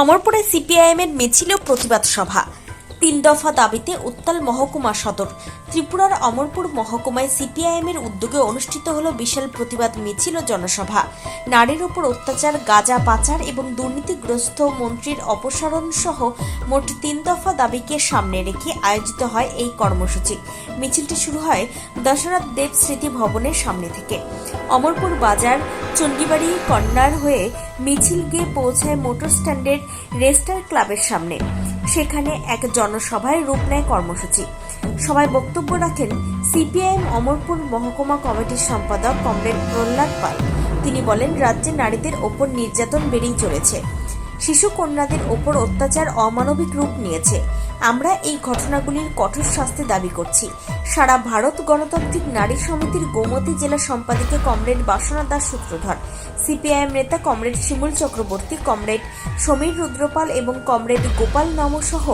অমরপুরে সিপিআইএমের মিছিল প্রতিবাদ সভা। তিন দফা দাবিতে উত্তাল মহকুমা সদর। ত্রিপুরার অমরপুর মহকুমায় সিপিআইএমের উদ্যোগে অনুষ্ঠিত হল বিশাল প্রতিবাদ মিছিল ও জনসভা। নারীর উপর অত্যাচার, গাঁজা পাচার এবং দুর্নীতিগ্রস্ত মন্ত্রীর অপসারণ সহ মোট তিন দফা দাবিকে সামনে রেখে আয়োজিত হয় এই কর্মসূচি। মিছিলটি শুরু হয় দশরথ দেব স্মৃতি ভবনের সামনে থেকে। অমরপুর বাজার, চণ্ডীবাড়ি কন্যার হয়ে মিছিল গিয়ে পৌঁছায় মোটর স্ট্যান্ডের রেস্টার ক্লাবের সামনে। সেখানে এক জনসভায় রূপ নেয় কর্মসূচি। সবাই বক্তব্য রাখেন সিপিআইএম অমরপুর মহকুমা কমিটির সম্পাদক কমরেড প্রহ্লাদ পাল। তিনি বলেন, রাজ্যে নারীদের ওপর নির্যাতন বেড়েই চলেছে। শিশু কন্যাদের ওপর অত্যাচার অমানবিক রূপ নিয়েছে। আমরা এই ঘটনাগুলির কঠোর শাস্তি দাবি করছি। সারা ভারত গণতান্ত্রিক নারী সমিতির গোমতী জেলা সম্পাদিকা কমরেড বাসনা দাস সূত্রধর। সিপিআইএম নেতা কমরেড শিমুল চক্রবর্তী, কমরেড সমীর রুদ্রপাল এবং কমরেড গোপাল নম সহ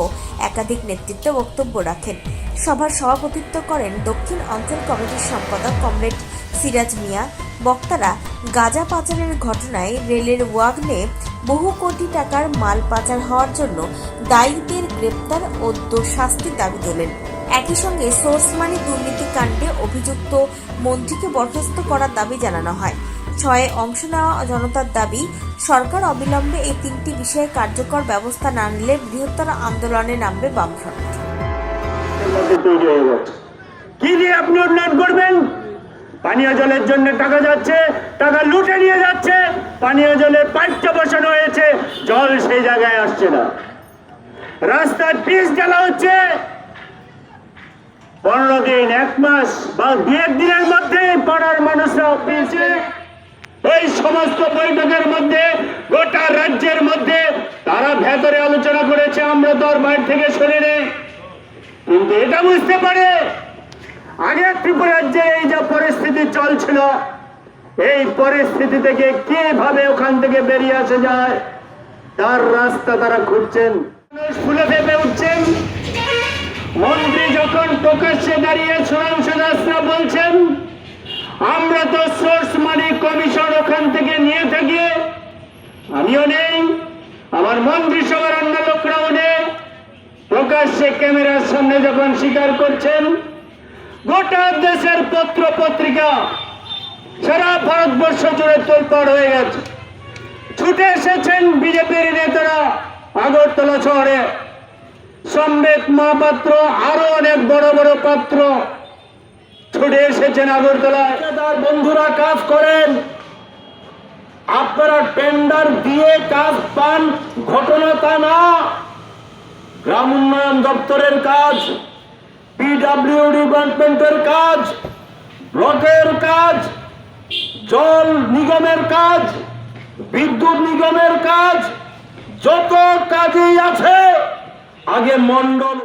একাধিক নেতৃত্ব বক্তব্য রাখেন। সভার সভাপতিত্ব করেন দক্ষিণ অঞ্চল কমিটির সম্পাদক কমরেড সিরাজ মিয়া। বক্তারা, গাঁজা পাচারের ঘটনায় রেলের ওয়াগনে বহু কোটি টাকার মাল পাচার হওয়ার জন্য দায়ীদের গ্রেপ্তার ও শাস্তির দাবি তোলেন। একই সঙ্গে সোর্স মানি দুর্নীতি কাণ্ডে অভিযুক্ত মন্ত্রীকে বরখাস্ত করার দাবি জানানো হয়। ছয়ে অংশ নেওয়া জনতার দাবি, সরকার অবিলম্বে এই তিনটি বিষয়ে কার্যকর ব্যবস্থা না নিলে বৃহত্তর আন্দোলনে নামবে বামফ্রন্ট। কি দিয়ে আপনি উন্নয়ন করবেন? পানীয় জলের জন্য টাকা যাচ্ছে, টাকা লুটে নিয়ে যাচ্ছে, পানীয় জলের পাঠ্য বসানো হয়েছে, জল সেই জায়গায় আসছে না। রাস্তার পিচ জ্বালা হচ্ছে। পনেরো দিন, এক মাস বা দু দিনের মধ্যে পাড়ার মানুষরা পেয়েছে। এই সমস্ত বৈঠকের মধ্যে, গোটা রাজ্যের মধ্যে তারা ভেতরে আলোচনা করেছে, আমরা তো আর থেকে শুনে নেই। কিন্তু এটা বুঝতে পারে, আগে ত্রিপুরা রাজ্যে এই যে পরিস্থিতি চলছিল, এই পরিস্থিতি থেকে কীভাবে ওখান থেকে বেরিয়ে আসা যায়, তার রাস্তা তারা খুঁজছেন। ফুলে ফেপে উঠছেন মন্ত্রী যখন প্রকাশ্যে দাঁড়িয়ে সুরাংশু দাসরা বলছেন, আমরা তো সোর্স মানি কমিশন ওখান থেকে নিয়ে থাকি। আমিও নেই, আমার মন্ত্রিসভার অন্য লোকরাও নেই। প্রকাশ্যে ক্যামেরার সামনে যখন স্বীকার করছেন, গোটা দেশের পত্র পত্রিকা সারা ভারতবর্ষ জুড়ে তোলপাড় হয়ে গেছে। ছুটে এসেছেন বিজেপির নেতারা। আগরতলা শহরে সম্বেক মহাপাত্র, আরও অনেক বড় বড় পাত্র ছুটে এসেছেন আগরতলায়। তার বন্ধুরা, কাজ করেন। আপনারা টেন্ডার দিয়ে কাজ পান, ঘটনা তা না। গ্রাম উন্নয়ন দপ্তরের কাজ পিডাব্লিউ ডিপার্টমেন্টের কাজ, ব্লকের কাজ, জল নিগমের কাজ, বিদ্যুৎ নিগমের কাজ যত কাজেই আছে আগে মন্ডল